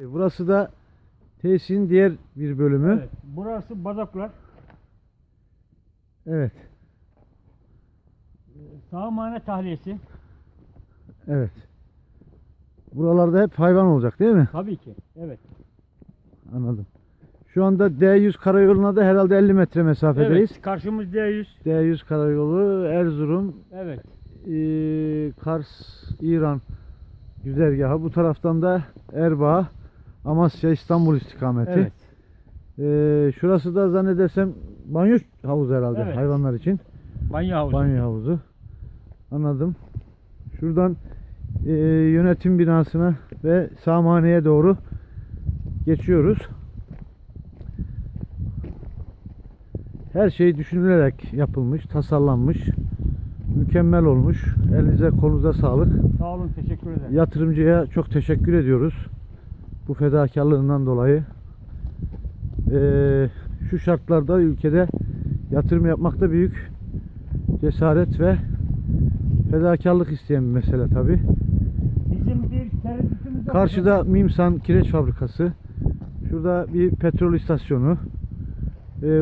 E, Burası da tesisin diğer bir bölümü. Evet. Burası Bazaklar. Evet. Sağmane tahliyesi. Evet. Buralarda hep hayvan olacak değil mi? Tabii ki. Evet. Anladım. Şu anda D100 karayoluna da herhalde 50 metre mesafedeyiz. Evet. Karşımız D100. D100 karayolu Erzurum, Evet. eee, Kars, İran güzergahı. Bu taraftan da Erbaa, Amasya, İstanbul istikameti. Evet. Eee, şurası da zannedersem banyo havuzu herhalde Evet. hayvanlar için. Banyo havuzu. Banyo havuzu. Anladım. Şuradan eee, yönetim binasına ve Samane'ye doğru geçiyoruz. Her şey düşünülerek yapılmış, tasarlanmış. Mükemmel olmuş. Elinize kolunuza sağlık. Sağ olun. Teşekkür ederim. Yatırımcıya çok teşekkür ediyoruz. Bu fedakarlığından dolayı. Eee, şu şartlarda ülkede yatırım yapmakta büyük cesaret ve fedakarlık isteyen bir mesele tabi. Karşıda Mimsan Kireç Fabrikası. Şurada bir petrol istasyonu.